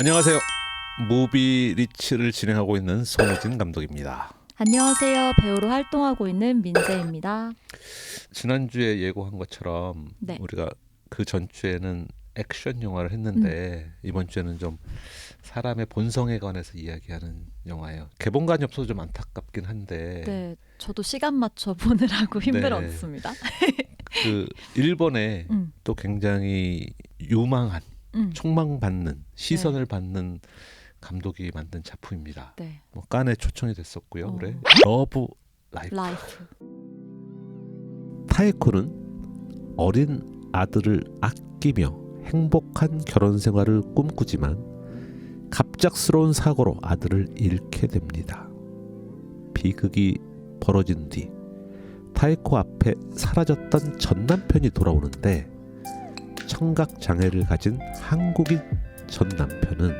안녕하세요. 무비 리치를 진행하고 있는 손우진 감독입니다. 안녕하세요. 배우로 활동하고 있는 민재입니다. 지난주에 예고한 것처럼 네. 우리가 그 전주에는 액션 영화를 했는데 음. 이번 주에는 좀 사람의 본성에 관해서 이야기하는 영화예요. 개봉관이 없어서 좀 안타깝긴 한데 네, 저도 시간 맞춰 보느라고 힘들었습니다. 그 일본에 음, 또 굉장히 유망한 음, 촉망받는 시선을 받는 감독이 만든 작품입니다. 네, 뭐 깐에 초청이 됐었고요. 어. 올해 러브 라이프. 라이프. 타이코는 어린 아들을 아끼며 행복한 결혼 생활을 꿈꾸지만 갑작스러운 사고로 아들을 잃게 됩니다. 비극이 벌어진 뒤 타이코 앞에 사라졌던 전 남편이 돌아오는데 청각 장애를 가진 한국인 전 남편은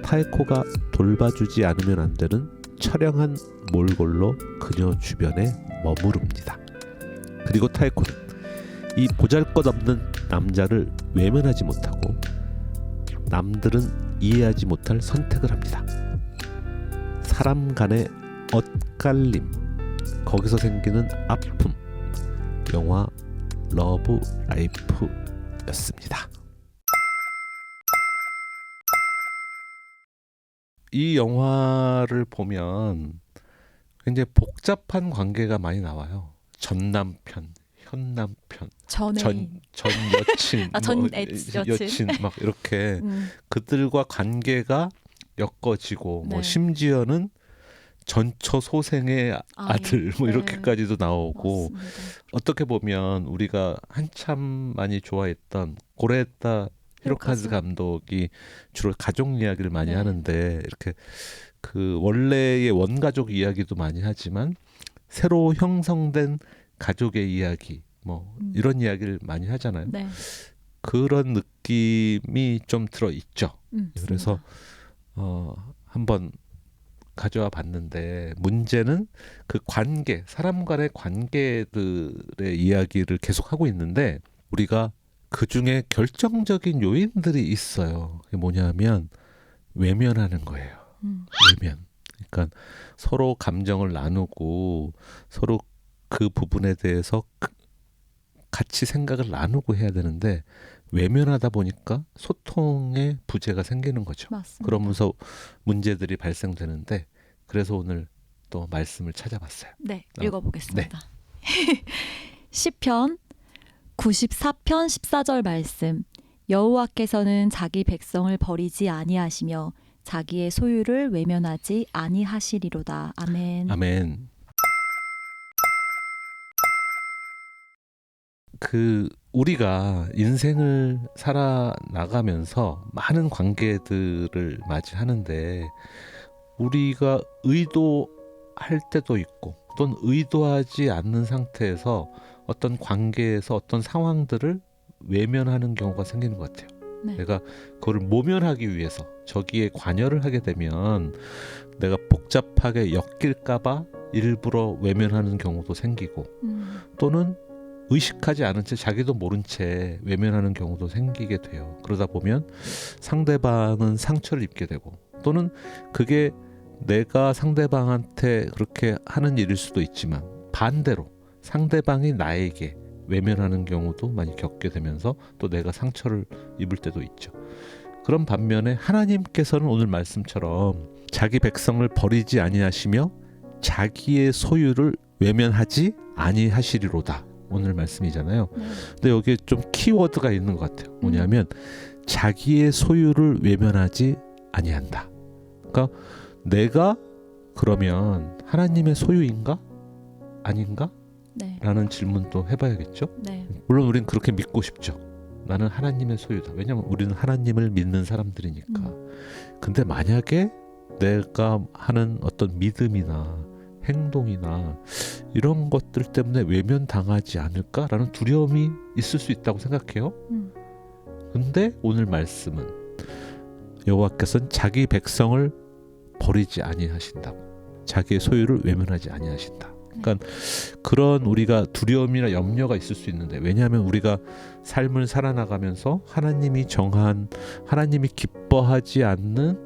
타이코가 돌봐주지 않으면 안 되는 처량한 몰골로 그녀 주변에 머무릅니다. 그리고 타이코는 이 보잘것없는 남자를 외면하지 못하고 남들은 이해하지 못할 선택을 합니다. 사람 간의 엇갈림, 거기서 생기는 아픔, 영화 러브 라이프 였습니다. 이 영화를 보면 굉장히 복잡한 관계가 많이 나와요. 전 남편, 현 남편, 전에 전, 전 여친, 아, 전 뭐, 애- 여친. 여친 막 이렇게 음, 그들과 관계가 엮어지고 뭐 네. 심지어는 전처 소생의 아이, 아들 뭐 네. 이렇게까지도 나오고 맞습니다. 어떻게 보면 우리가 한참 많이 좋아했던 고레타 히로카즈 히로카즈. 감독이 주로 가족 이야기를 많이 네. 하는데 이렇게 그 원래의 원가족 이야기도 많이 하지만 새로 형성된 가족의 이야기 뭐 음. 이런 이야기를 많이 하잖아요. 네, 그런 느낌이 좀 들어 있죠. 음, 그래서 어 한번 가져와 봤는데 문제는 그 관계 사람 간의 관계들의 이야기를 계속 하고 있는데 우리가 그 중에 결정적인 요인들이 있어요. 그게 뭐냐면 외면하는 거예요. 음, 외면. 그러니까 서로 감정을 나누고 서로 그 부분에 대해서 그- 같이 생각을 나누고 해야 되는데 외면하다 보니까 소통의 부재가 생기는 거죠. 맞습니다. 그러면서 문제들이 발생되는데 그래서 오늘 또 말씀을 찾아봤어요. 네, 어, 읽어보겠습니다. 시편 94편 14절 말씀 여호와께서는 자기 백성을 버리지 아니하시며 자기의 소유를 외면하지 아니하시리로다. 아멘. 아멘. 그 우리가 인생을 살아 나가면서 많은 관계들을 맞이하는데 우리가 의도할 때도 있고 또는 의도하지 않는 상태에서 어떤 관계에서 어떤 상황들을 외면하는 경우가 생기는 것 같아요. 네. 내가 그거를 모면하기 위해서 저기에 관여를 하게 되면 내가 복잡하게 엮일까봐 일부러 외면하는 경우도 생기고 음, 또는 의식하지 않은 채 자기도 모른 채 외면하는 경우도 생기게 돼요. 그러다 보면 상대방은 상처를 입게 되고 또는 그게 내가 상대방한테 그렇게 하는 일일 수도 있지만 반대로 상대방이 나에게 외면하는 경우도 많이 겪게 되면서 또 내가 상처를 입을 때도 있죠. 그런 반면에 하나님께서는 오늘 말씀처럼 자기 백성을 버리지 아니하시며 자기의 소유를 외면하지 아니하시리로다. 오늘 말씀이잖아요. 네. 근데 여기에 좀 키워드가 있는 것 같아요. 뭐냐면 자기의 소유를 외면하지 아니한다. 그러니까 내가 그러면 하나님의 소유인가 아닌가? 네. 라는 질문도 해봐야겠죠. 네. 물론 우리는 그렇게 믿고 싶죠. 나는 하나님의 소유다. 왜냐하면 우리는 하나님을 믿는 사람들이니까. 음. 근데 만약에 내가 하는 어떤 믿음이나 행동이나 이런 것들 때문에 외면당하지 않을까라는 두려움이 있을 수 있다고 생각해요. 음, 근데 오늘 말씀은 여호와께서는 자기 백성을 버리지 아니하신다고. 자기의 소유를 외면하지 아니하신다. 그러니까 그런 우리가 두려움이나 염려가 있을 수 있는데 왜냐하면 우리가 삶을 살아나가면서 하나님이 정한 하나님이 기뻐하지 않는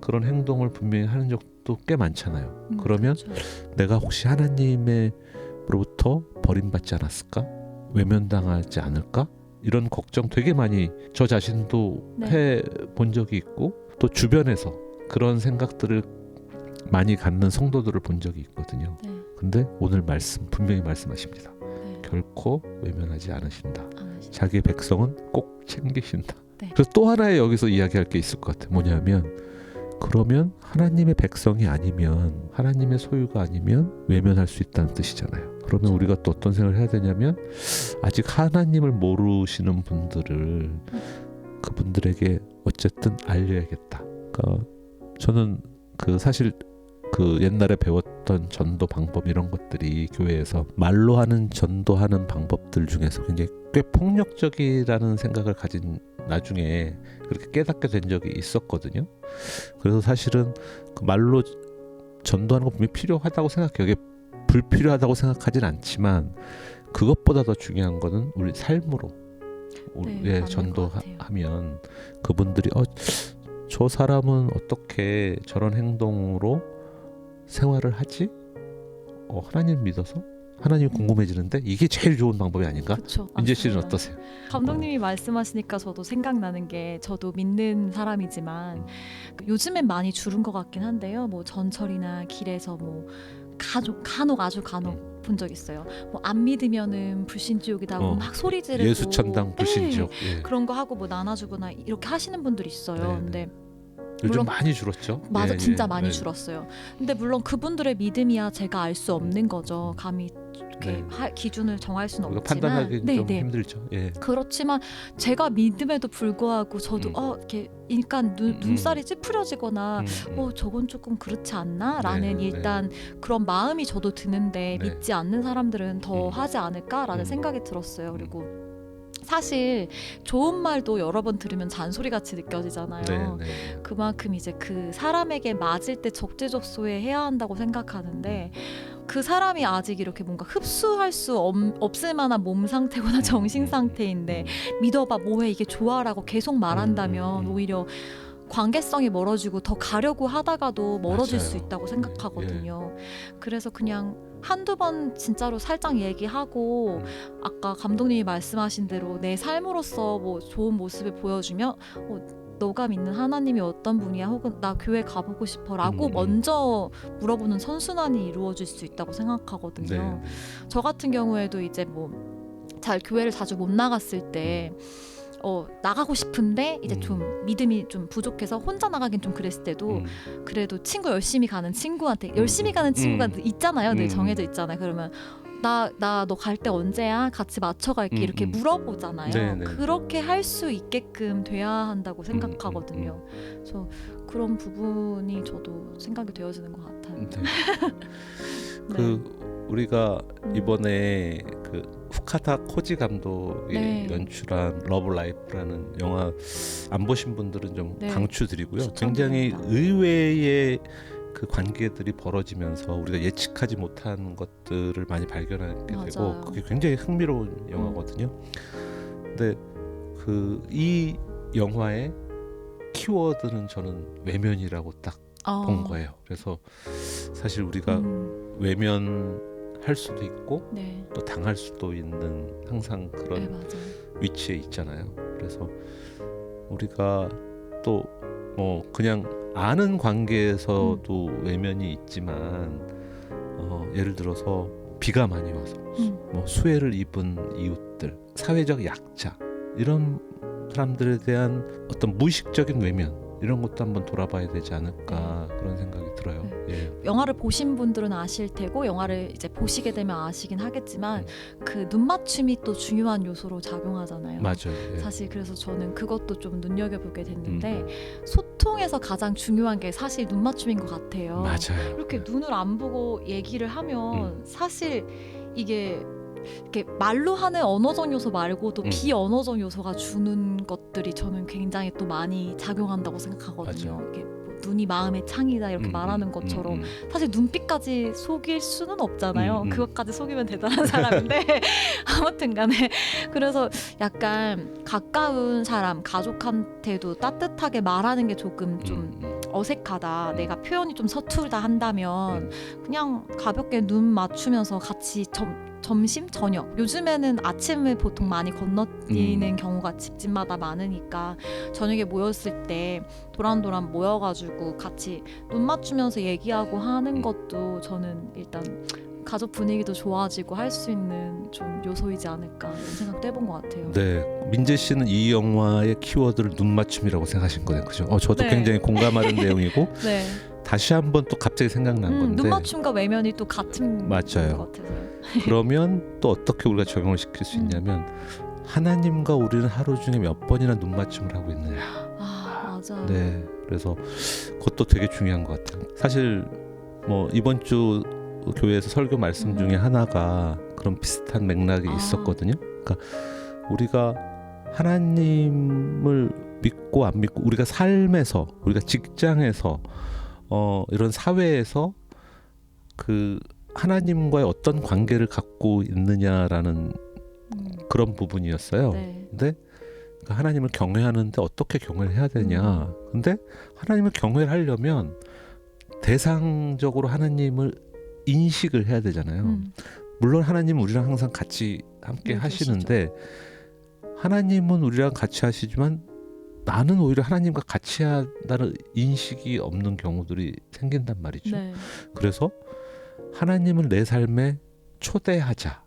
그런 행동을 분명히 하는 적 도 꽤 많잖아요. 음, 그러면 그렇죠. 내가 혹시 하나님의로부터 버림받지 않았을까? 외면당하지 않을까? 이런 걱정 되게 많이 저 자신도 네. 해본 적이 있고 또 주변에서 그런 생각들을 많이 갖는 성도들을 본 적이 있거든요. 네, 근데 오늘 말씀 분명히 말씀하십니다. 네. 결코 외면하지 않으신다. 자기의 백성은 꼭 챙기신다. 네. 그래서 또 하나의 여기서 이야기할 게 있을 것 같아요. 뭐냐면 그러면 하나님의 백성이 아니면 하나님의 소유가 아니면 외면할 수 있다는 뜻이잖아요. 그러면 그렇죠. 우리가 또 어떤 생각을 해야 되냐면 아직 하나님을 모르시는 분들을 그분들에게 어쨌든 알려야겠다. 그러니까 저는 그 사실 그 옛날에 배웠 던 전도 방법 이런 것들이 교회에서 말로 하는 전도하는 방법들 중에서 굉장히 꽤 폭력적이라는 생각을 가진 나중에 그렇게 깨닫게 된 적이 있었거든요. 그래서 사실은 그 말로 전도하는 거 분명히 필요하다고 생각해요. 이게 불필요하다고 생각하진 않지만 그것보다 더 중요한 거는 우리 삶으로 우리 네, 예, 것 전도하면 그분들이 어, 저 사람은 어떻게 저런 행동으로 생활을 하지? 어, 하나님 믿어서 하나님 궁금해지는데 이게 제일 좋은 방법이 아닌가? 그렇죠. 인재 씨는 맞습니다. 어떠세요? 감독님이 말씀하시니까 저도 생각나는 게 저도 믿는 사람이지만 그 요즘엔 많이 줄은 것 같긴 한데요. 뭐 전철이나 길에서 뭐 가족 간혹 아주 간혹 본적 있어요. 뭐 안 믿으면은 불신지옥이다고 어, 막 소리 지르고 예수 천당 불신지옥. 네, 예. 그런 거 하고 뭐 나눠주거나 이렇게 하시는 분들이 있어요. 네, 네. 근데 요즘 물론- 많이 줄었죠. 맞아 예, 진짜 예, 많이 네. 줄었어요. 근데 물론 그분들의 믿음이야 제가 알 수 없는 거죠. 감히 이렇게 네. 하- 기준을 정할 수는 우리가 없지만 판단하기 네, 좀 네. 힘들죠. 예. 그렇지만 제가 믿음에도 불구하고 저도 음. 어 이렇게 약간 눈, 음. 눈살이 찌푸려지거나 음, 음. 어 저건 조금 그렇지 않나라는 네, 네. 일단 그런 마음이 저도 드는데 네. 믿지 않는 사람들은 더 음. 하지 않을까라는 음. 생각이 들었어요. 그리고 사실 좋은 말도 여러 번 들으면 잔소리 같이 느껴지잖아요. 네, 네. 그만큼 이제 그 사람에게 맞을 때 적재적소에 해야 한다고 생각하는데 그 사람이 아직 이렇게 뭔가 흡수할 수 없, 없을 만한 몸 상태거나 정신 상태인데 믿어봐 뭐해 이게 좋아라고 계속 말한다면 음, 음, 음. 오히려 관계성이 멀어지고 더 가려고 하다가도 멀어질 수 맞아요. 있다고 생각하거든요. 그래서 그냥 한두 번 진짜로 살짝 얘기하고 음. 아까 감독님이 말씀하신 대로 내 삶으로서 뭐 좋은 모습을 보여주면 어, 너가 믿는 하나님이 어떤 분이야 혹은 나 교회 가보고 싶어라고 음, 음. 먼저 물어보는 선순환이 이루어질 수 있다고 생각하거든요. 네. 저 같은 경우에도 이제 뭐 잘 교회를 자주 못 나갔을 때 어, 나가고 싶은데 이제 음. 좀 믿음이 좀 부족해서 혼자 나가긴 좀 그랬을 때도 음. 그래도 친구 열심히 가는 친구한테 음, 열심히 가는 친구가 음. 있잖아요. 늘 음. 정해져 있잖아요. 그러면 나 나 너 갈 때 언제야? 같이 맞춰 갈게 음, 이렇게 음. 물어보잖아요. 네, 네. 그렇게 할 수 있게끔 돼야 한다고 생각하거든요. 음, 그래서 그런 부분이 저도 생각이 되어지는 것 같아요. 네. 네. 그 우리가 음. 이번에 그 후카타 코지 감독이 네. 연출한 러브 라이프라는 영화 안 보신 분들은 좀 네. 강추드리고요. 굉장히 의외의 그 관계들이 벌어지면서 우리가 예측하지 못한 것들을 많이 발견하게 되고 맞아요. 그게 굉장히 흥미로운 영화거든요. 근데 그 이 영화의 키워드는 저는 외면이라고 딱본 어, 거예요. 그래서 사실 우리가 음, 외면할 수도 있고 네. 또 당할 수도 있는 항상 네 그런 맞아요. 위치에 있잖아요. 그래서 우리가 또 뭐 그냥 아는 관계에서도 외면이 있지만 어, 예를 들어서 비가 많이 와서 음. 뭐 수해를 입은 이웃들, 사회적 약자 이런 사람들에 대한 어떤 무의식적인 외면 이런 것도 한번 돌아봐야 되지 않을까 그런 생각이 들어요. 예. 영화를 보신 분들은 아실 테고 영화를 이제 보시게 되면 아시긴 하겠지만 그 눈 맞춤이 또 중요한 요소로 작용하잖아요. 맞아요. 예. 사실 그래서 저는 그것도 좀 눈여겨 보게 됐는데 음. 소통에서 가장 중요한 게 사실 눈 맞춤인 것 같아요. 맞아요. 이렇게 눈을 안 보고 얘기를 하면 음. 사실 이게 이렇게 말로 하는 언어적 요소 말고도 음. 비언어적 요소가 주는 것들이 저는 굉장히 또 많이 작용한다고 생각하거든요. 이게 뭐 눈이 마음의 창이다 이렇게 음, 말하는 음, 것처럼 음, 음. 사실 눈빛까지 속일 수는 없잖아요. 음, 음. 그것까지 속이면 대단한 사람인데 아무튼간에 그래서 약간 가까운 사람 가족한테도 따뜻하게 말하는 게 조금 좀 음, 음. 어색하다. 음. 내가 표현이 좀 서툴다 한다면 그냥 가볍게 눈 맞추면서 같이 점, 점심 저녁 요즘에는 아침을 보통 많이 건너뛰는 음. 경우가 집집마다 많으니까 저녁에 모였을 때 도란도란 모여가지고 같이 눈 맞추면서 얘기하고 하는 음. 것도 저는 일단 가족 분위기도 좋아지고 할 수 있는 좀 요소이지 않을까 이런 생각도 해본 것 같아요. 네, 민재 씨는 이 영화의 키워드를 눈 맞춤이라고 생각하신 거네요, 그죠? 어, 저도 네. 굉장히 공감하는 내용이고 네, 다시 한번 또 갑자기 생각난 음, 건데 눈 맞춤과 외면이 또 같은 맞아요. 것 같아서요. 그러면 또 어떻게 우리가 적용을 시킬 수 음. 있냐면 하나님과 우리는 하루 중에 몇 번이나 눈 맞춤을 하고 있느냐. 아 맞아. 네, 그래서 그것도 되게 중요한 것 같아요. 사실 뭐 이번 주 교회에서 설교 말씀 음. 중에 하나가 그런 비슷한 맥락이 아. 있었거든요. 그러니까 우리가 하나님을 믿고 안 믿고 우리가 삶에서 우리가 직장에서 어 이런 사회에서 그 하나님과의 어떤 관계를 갖고 있느냐라는 음, 그런 부분이었어요. 네. 근데 그 하나님을 경외하는데 어떻게 경외를 해야 되냐? 음. 근데 하나님을 경외를 하려면 대상적으로 하나님을 인식을 해야 되잖아요. 음, 물론 하나님은 우리랑 항상 같이 함께 네, 하시는데 하나님은 우리랑 같이 하시지만 나는 오히려 하나님과 같이 한다는 인식이 없는 경우들이 생긴단 말이죠. 네. 그래서 하나님을 내 삶에 초대하자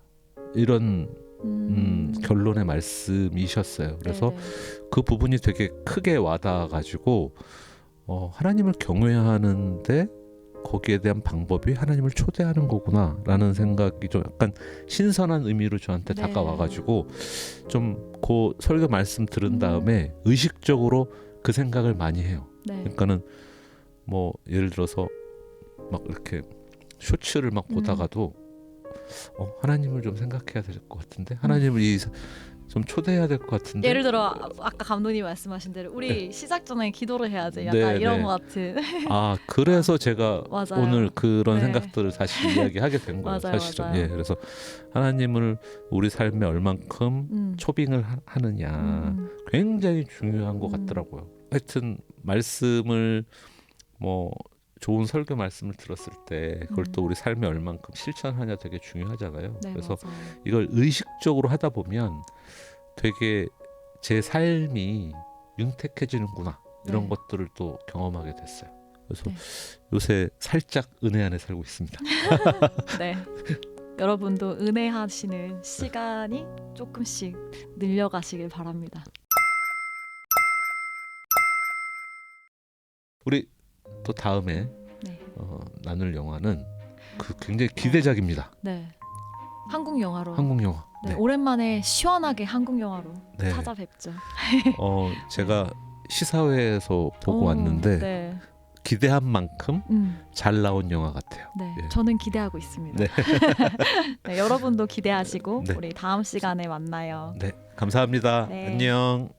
이런 음, 결론의 말씀이셨어요. 그래서 네. 그 부분이 되게 크게 와닿아가지고 어, 하나님을 경외하는데 거기에 대한 방법이 하나님을 초대하는 거구나라는 생각이 좀 약간 신선한 의미로 저한테 네. 다가와가지고 좀 그 설교 말씀 들은 음. 다음에 의식적으로 그 생각을 많이 해요. 네. 그러니까는 뭐 예를 들어서 막 이렇게 쇼츠를 막 음. 보다가도 어, 하나님을 좀 생각해야 될 것 같은데 하나님을 이 좀 초대해야 될 것 같은데 예를 들어 아- 아까 감독님 말씀하신 대로 우리 시작 전에 기도를 해야지 약간 네, 이런 네. 것 같은 아 그래서 제가 맞아요. 오늘 그런 네. 생각들을 다시 이야기하게 된 거예요 맞아요, 사실은 맞아요. 예 그래서 하나님을 우리 삶에 얼만큼 음. 초빙을 하, 하느냐 음, 굉장히 중요한 것 음. 같더라고요. 하여튼 말씀을 뭐 좋은 설교 말씀을 들었을 때 그걸 음. 또 우리 삶에 얼만큼 실천하냐 되게 중요하잖아요. 네, 그래서 맞아요. 이걸 의식적으로 하다 보면 되게 제 삶이 윤택해지는구나 이런 네. 것들을 또 경험하게 됐어요. 그래서 네. 요새 살짝 은혜 안에 살고 있습니다. 네. 여러분도 은혜하시는 시간이 조금씩 늘려가시길 바랍니다. 우리 또 다음에 네. 어, 나눌 영화는 그 굉장히 기대작입니다. 네. 한국 영화로. 한국 영화. 네, 네. 오랜만에 시원하게 한국 영화로 네. 찾아뵙죠. 어 제가 시사회에서 보고 오, 왔는데 네. 기대한 만큼 음, 잘 나온 영화 같아요. 네. 예. 저는 기대하고 있습니다. 네. 네, 여러분도 기대하시고 네. 우리 다음 시간에 만나요. 네, 감사합니다. 네. 안녕.